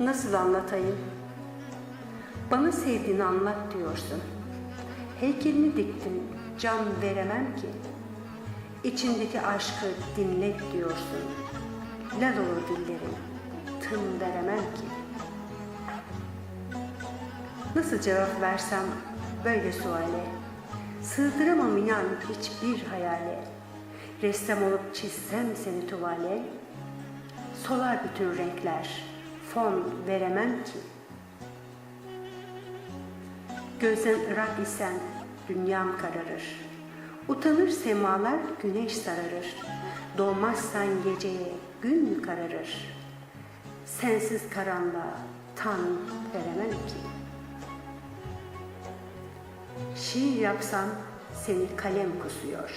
Nasıl anlatayım? Bana sevdiğini anlat diyorsun. Heykelini diktim, can veremem ki. İçindeki aşkı dinlet diyorsun. Lal olur dillerim, tın veremem ki. Nasıl cevap versem böyle suale? Sığdıramam inan hiçbir hayale. Ressam olup çizsem seni tuvale. Solar bütün renkler, fon veremem ki. Gözden ırak isen dünyam kararır. Utanır semalar güneş sararır. Doğmazsan geceye gün kararır. Sensiz karanlığa tan veremem ki. Şiir yapsam seni kalem kusuyor.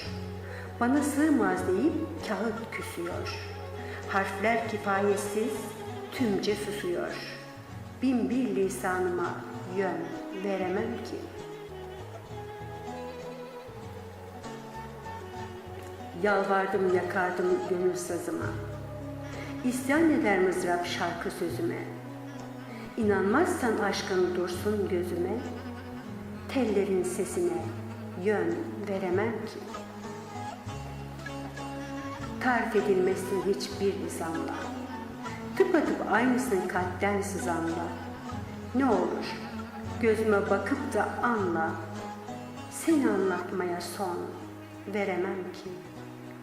Bana sığmaz deyip kağıt küsüyor. Harfler kifayetsiz tümce susuyor. Bin bir lisanıma yön veremem ki. Yalvardım yakardım gönül sazıma. İsyan eder mızrap şarkı sözüme. İnanmazsan aşkın dursun gözüme. Tellerin sesine yön veremem ki. Tarif edilmesin hiçbir lisanla. Tıpatıp aynısın kalpten sızanla. Ne olur gözüme bakıp da anla. Seni anlatmaya son veremem ki.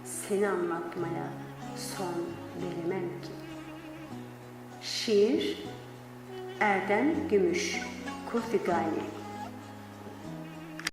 Seni anlatmaya son veremem ki. Şiir Erdem Gümüş Kufi Gani